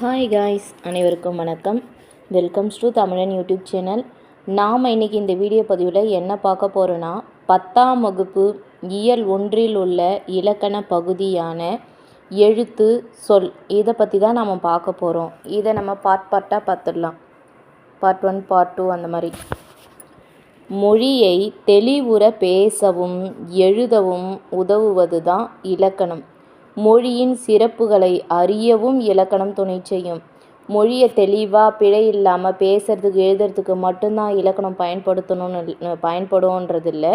Hi guys அனைவருக்கும் வணக்கம். Welcome to Tamilan YouTube channel நாம் இன்றைக்கி இந்த வீடியோ பதிவில் என்ன பார்க்க போகிறோன்னா பத்தாம் வகுப்பு இயல் ஒன்றில் உள்ள இலக்கண பகுதியான எழுத்து சொல் இதை பற்றி தான் நம்ம பார்க்க போகிறோம் இதை நம்ம பார்ட் பார்ட்டாக பார்த்துடலாம். பார்ட் ஒன் பார்ட் டூ அந்த மாதிரி. மொழியை தெளிவுற பேசவும் எழுதவும் உதவுவது தான் இலக்கணம். மொழியின் சிறப்புகளை அறியவும் இலக்கணம் துணை செய்யும். மொழியை தெளிவாக பிழை இல்லாமல் பேசுறதுக்கு எழுதுறதுக்கு மட்டும்தான் இலக்கணம் பயன்படுத்தணும்னு பயன்படும்ன்றது இல்லை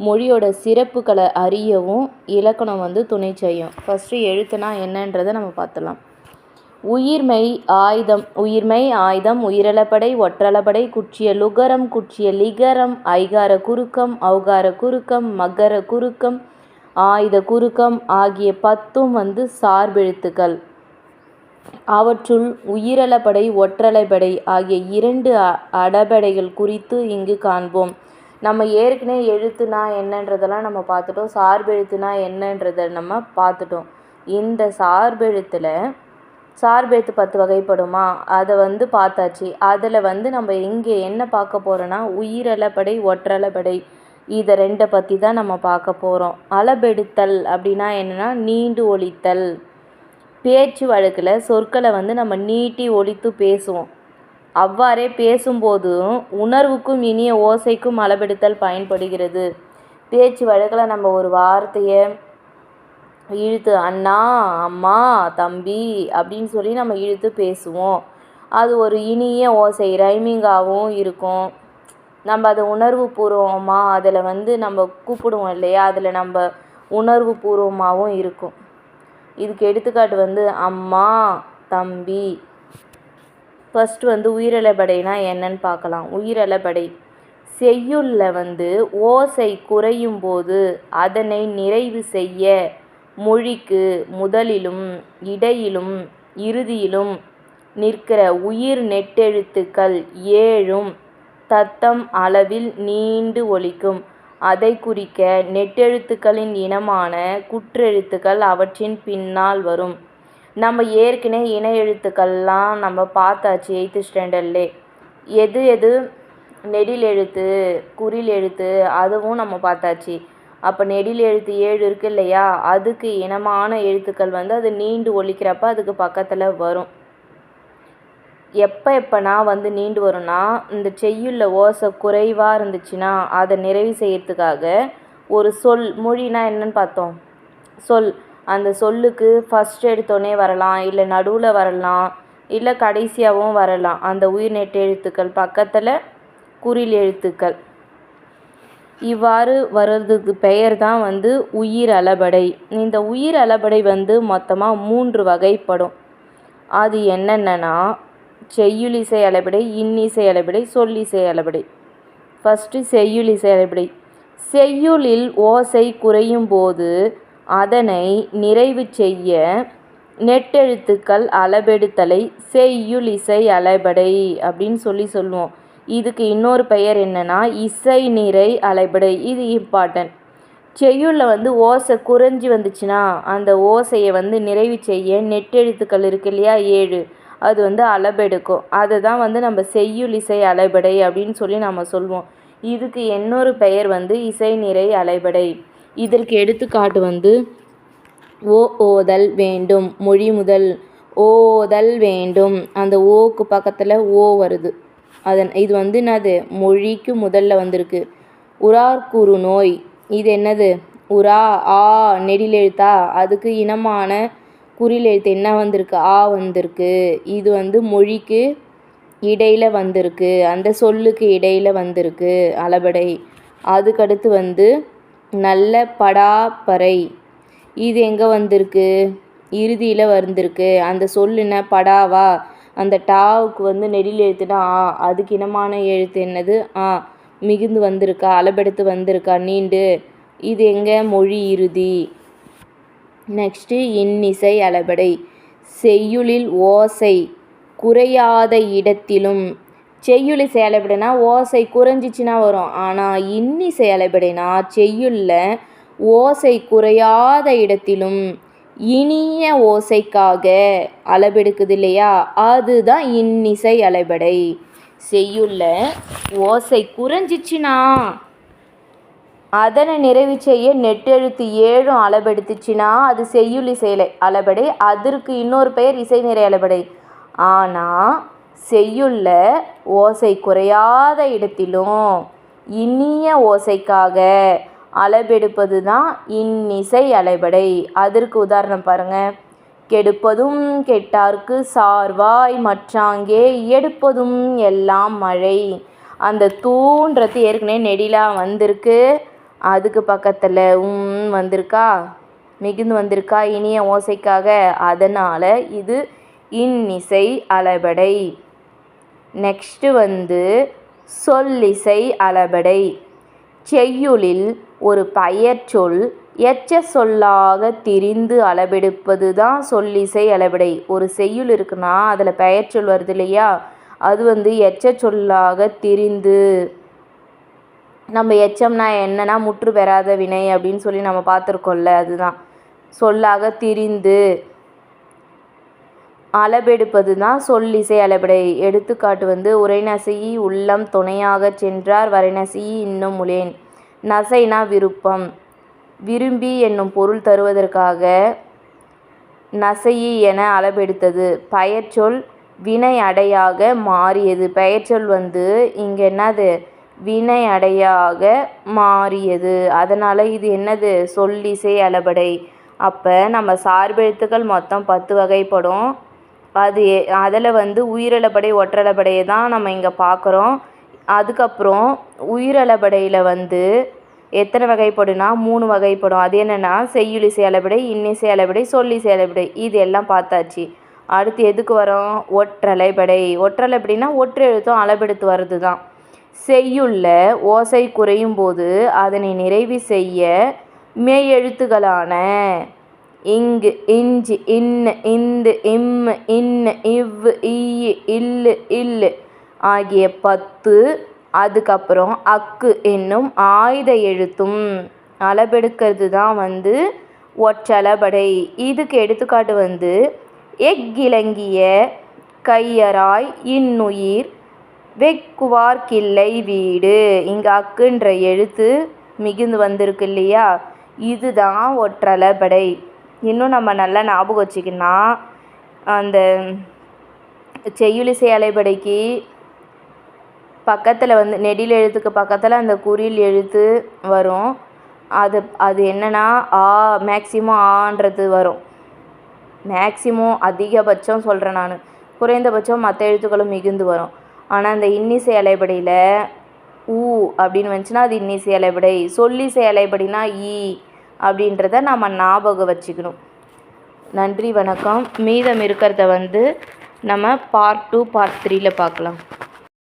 மொழியோட சிறப்புகளை அறியவும் இலக்கணம் வந்து துணை செய்யும். ஃபஸ்ட்டு எழுத்துனா என்னன்றதை நம்ம பார்த்துலாம் உயிர்மை ஆயுதம் உயிர்மை ஆயுதம் உயிரலப்படை ஒற்றலப்படை குற்றிய லுகரம் குற்றிய லிகரம் ஐகார குறுக்கம் ஔகார குறுக்கம் மகர குறுக்கம் ஆயுத குறுக்கம் ஆகிய பத்தும் வந்து சார்பெழுத்துக்கள். அவற்றுள் உயிரலப்படை ஒற்றலைப்படை ஆகிய இரண்டு அடபடைகள் குறித்து இங்கு காண்போம். நம்ம ஏற்கனவே எழுத்துனா என்னன்றதெல்லாம் நம்ம பார்த்துட்டோம். சார்பெழுத்துனா என்னன்றதை நம்ம பார்த்துட்டோம். இந்த சார்பெழுத்தில் சார்பெழுத்து பத்து வகைப்படுமா? அதை வந்து பார்த்தாச்சு. அதில் வந்து நம்ம இங்கே என்ன பார்க்க போகிறோன்னா உயிரலப்படை ஒற்றலப்படை இதை ரெண்டை பற்றி தான் நம்ம பார்க்க போகிறோம் அளபெடுத்தல் அப்படின்னா என்னென்னா நீண்டு ஒழித்தல். பேச்சு வழக்கில் சொற்களை வந்து நம்ம நீட்டி ஒழித்து பேசுவோம். அவ்வாறே பேசும்போதும் உணர்வுக்கும் இனிய ஓசைக்கும் அளபெடுத்தல் பயன்படுகிறது. பேச்சு வழக்கில் நம்ம ஒரு வார்த்தையை இழுத்து அண்ணா அம்மா தம்பி அப்படின்னு சொல்லி நம்ம இழுத்து பேசுவோம். அது ஒரு இனிய ஓசை ரைமிங்காகவும் இருக்கும். நம்ம அதை உணர்வு பூர்வமாக அதில் வந்து நம்ம கூப்பிடுவோம் இல்லையா? அதில் நம்ம உணர்வு பூர்வமாகவும் இருக்கும். இதுக்கு எடுத்துக்காட்டு வந்து அம்மா தம்பி. ஃபஸ்ட்டு வந்து உயிரலப்படைனா என்னன்னு பார்க்கலாம். உயிரலப்படை செய்யுள்ள வந்து ஓசை குறையும் போது அதனை நிறைவு செய்ய மொழிக்கு முதலிலும் இடையிலும் இறுதியிலும் நிற்கிற உயிர் நெட்டெழுத்துக்கள் ஏழும் தத்தம் அளவில் நீண்டு ஒலிக்கும். அதை குறிக்க நெட்டெழுத்துக்களின் இனமான குற்றெழுத்துக்கள் அவற்றின் பின்னால் வரும். நம்ம ஏற்கனவே இன எழுத்துக்கள்லாம் நம்ம பார்த்தாச்சு எயித்து ஸ்டாண்டர்ட்லே எது எது? நெடில் எழுத்து குறில் எழுத்து அதுவும் நம்ம பார்த்தாச்சு. அப்போ நெடில் எழுத்து ஏழு இருக்கு இல்லையா? அதுக்கு இனமான எழுத்துக்கள் வந்து அது நீண்டு ஒலிக்கிறப்ப அதுக்கு பக்கத்தில் வரும். எப்போ எப்போனா வந்து நீண்டு வரும்னா இந்த செய்யுள்ள ஓசை குறைவாக இருந்துச்சுன்னா அதை நிறைவு செய்யறதுக்காக ஒரு சொல் மொழினா என்னன்னு பார்த்தோம். சொல் அந்த சொல்லுக்கு ஃபஸ்ட் எடுத்தோடனே வரலாம் இல்லை நடுவில் வரலாம் இல்லை கடைசியாகவும் வரலாம். அந்த உயிர் நெட்டு எழுத்துக்கள் பக்கத்தில் குறில் எழுத்துக்கள். இவ்வாறு வர்றதுக்கு பெயர் தான் வந்து உயிர் அளபடை. இந்த உயிர் அளபடை வந்து மொத்தமாக மூன்று வகைப்படும். அது என்னென்னா செய்யுளிசை அளபடை இன்னிசை அளபடை சொல்லிசை அளபடை. ஃபஸ்ட்டு செய்யுளிசை அளபடை. செய்யுளில் ஓசை குறையும் போது அதனை நிறைவு செய்ய நெட்டெழுத்துக்கள் அளபெடுத்தலை செய்யுளிசை அளபடை அப்படின்னு சொல்லி சொல்லுவோம். இதுக்கு இன்னொரு பெயர் என்னென்னா இசை நிறை அலைபடை இது இம்பார்ட்டன்ட் செய்யுளில் வந்து ஓசை குறைஞ்சி வந்துச்சுன்னா அந்த ஓசையை வந்து நிறைவு செய்ய நெட்டெழுத்துக்கள் இருக்கு இல்லையா? ஏழு. அது வந்து அளபெடுக்கும் அதை தான் வந்து நம்ம செய்யுள் இசை அலைபடை அப்படின்னு சொல்லி நம்ம சொல்லுவோம் இதுக்கு இன்னொரு பெயர் வந்து இசை நிறை அலைபடை இதற்கு எடுத்துக்காட்டு வந்து ஓ ஓதல் வேண்டும் மொழி முதல் ஓதல் வேண்டும். அந்த ஓக்கு பக்கத்தில் ஓ வருது. அதன் இது வந்து என்னது? மொழிக்கு முதல்ல வந்திருக்கு. உரார்குறு நோய் இது என்னது? உரா ஆ நெடிலெழுத்தா. அதுக்கு இனமான குறில் எழுத்து என்ன வந்திருக்கு? ஆ வந்திருக்கு. இது வந்து மொழிக்கு இடையில் வந்திருக்கு. அந்த சொல்லுக்கு இடையில் வந்திருக்கு அளபடை. அதுக்கடுத்து வந்து நல்ல படாப்பறை. இது எங்கே வந்திருக்கு? இறுதியில் வந்திருக்கு. அந்த சொல் என்ன? படாவா? அந்த டாவுக்கு வந்து நெடில் எழுத்துனா ஆ. அதுக்கு இனமான எழுத்து என்னது? ஆ. மிகுந்து வந்திருக்கா? அளபெடுத்து வந்திருக்கா? நீண்டு. இது எங்கே? மொழி இறுதி. நெக்ஸ்ட்டு இன்னிசை அளபடை. செய்யுளில் ஓசை குறையாத இடத்திலும். செய்யுளிசை அளபடைனா ஓசை குறைஞ்சிச்சின்னா வரும். ஆனால் இன்னிசை அளபடைனா செய்யுளில் ஓசை குறையாத இடத்திலும் இனிய ஓசைக்காக அளபெடுக்குது இல்லையா? அதுதான் இன்னிசை அளபடை. செய்யுள்ள ஓசை குறைஞ்சிச்சினா அதனை நிறைவு செய்ய நெட்டெழுத்து ஏழும் அளபெடுத்துச்சுன்னா அது செய்யுள் இசை அளபடை அதற்கு இன்னொரு பெயர் இசை நிறை அளபடை. ஆனால் செய்யுள்ள ஓசை குறையாத இடத்திலும் இனிய ஓசைக்காக அளபெடுப்பது தான் இன்னிசை அலைபடை அதற்கு உதாரணம் பாருங்கள் கெடுப்பதும் கெட்டார்க்கு சார்வாய் மற்றாங்கே எடுப்பதும் எல்லாம் மழை. அந்த தூன்றது ஏற்கனவே நெடிலாக வந்திருக்கு. அதுக்கு பக்கத்தில் உம் வந்திருக்கா? மிகுந்து வந்திருக்கா? இனிய ஓசைக்காக அதனால் இது இன்னிசை அளபடை. நெக்ஸ்ட்டு வந்து சொல்லிசை அளபடை. செய்யுளில் ஒரு பெயர்ச்சொல் எச்ச சொல்லாக திரிந்து அளபெடுப்பது தான் சொல்லிசை அளபடை. ஒரு செய்யுள் இருக்குன்னா அதில் பெயர்ச்சொல் வருது இல்லையா? அது வந்து எச்ச சொல்லாக திரிந்து. நம்ம எச்சம்னா என்னன்னா முற்று பெறாத வினை அப்படின்னு சொல்லி நம்ம பார்த்துருக்கோம்ல அதுதான். சொல்லாக திரிந்து அளபெடுப்பது தான் சொல்லிசை அளபெடை. எடுத்துக்காட்டு வந்து உரைநசையி உள்ளம் துணையாக சென்றார் வரைநசையி இன்னும் முலேன். நசைனா விருப்பம். விரும்பி என்னும் பொருள் தருவதற்காக நசையி என அளபெடுத்தது. பெயர்ச்சொல் வினை அடையாக மாறியது. பெயர்ச்சொல் வந்து இங்கே என்னது? வினை அடையாக மாறியது. அதனால் இது என்னது? சொல்லிசை அளபடை அப்போ நம்ம சார்பெழுத்துக்கள் மொத்தம் பத்து வகைப்படும். அது அதில் வந்து உயிரளபடை ஒற்றளபடையை தான் நம்ம இங்கே பார்க்குறோம் அதுக்கப்புறம் உயிரளபடையில் வந்து எத்தனை வகைப்படும்னா மூணு வகைப்படும். அது என்னென்னா செய்யுளிசை அளபடை இன்னிசை அளபடை சொல்லிசை அளபடை இது எல்லாம் பார்த்தாச்சு. அடுத்து எதுக்கு வரோம்? ஒற்றலைபடை. ஒற்றலைபடைனா ஒற்று எழுத்தும் அளபெடுத்து வர்றது தான் செய்யுள்ள ஓசை குறையும் போது அதனை நிறைவு செய்ய மெய் இங்கு இஞ்சு இன் இந்து இம் இன் இவ் இய் இல் இல் ஆகிய பத்து அதுக்கப்புறம் அக்கு என்னும் ஆயுத எழுத்தும் அளபெடுக்கிறது தான் வந்து ஒற்றளபடை இதுக்கு எடுத்துக்காட்டு வந்து எக்கிழங்கிய கையராய் இன்னுயிர் வெக்குவார் வீடு. இங்கே அக்குன்ற எழுத்து மிகுந்து வந்திருக்கு இல்லையா? இதுதான் ஒற்றளபடை இன்னும் நம்ம நல்லா ஞாபகம் வச்சுக்கணும்னா அந்த செய்யுளிசை அலைபடைக்கு பக்கத்தில் வந்து நெடில் எழுத்துக்கு பக்கத்தில் அந்த குறியில் எழுத்து வரும். அது அது என்னென்னா ஆ மேக்சிமம் ஆன்றது வரும். மேக்சிமம் அதிகபட்சம் சொல்கிறேன் நான். குறைந்தபட்சம் மற்ற எழுத்துக்களும் மிகுந்து வரும். ஆனால் அந்த இன்னிசை அலைபடியில் ஊ அப்படின்னு வந்துச்சுன்னா அது இன்னிசை அலைபடை. சொல்லிசை அலைபடினா ஈ அப்படின்றத நம்ம ஞாபகம் வச்சுக்கணும். நன்றி வணக்கம். மீதம் இருக்கிறத வந்து நம்ம பார்ட் டூ பார்ட் த்ரீயில் பார்க்கலாம்.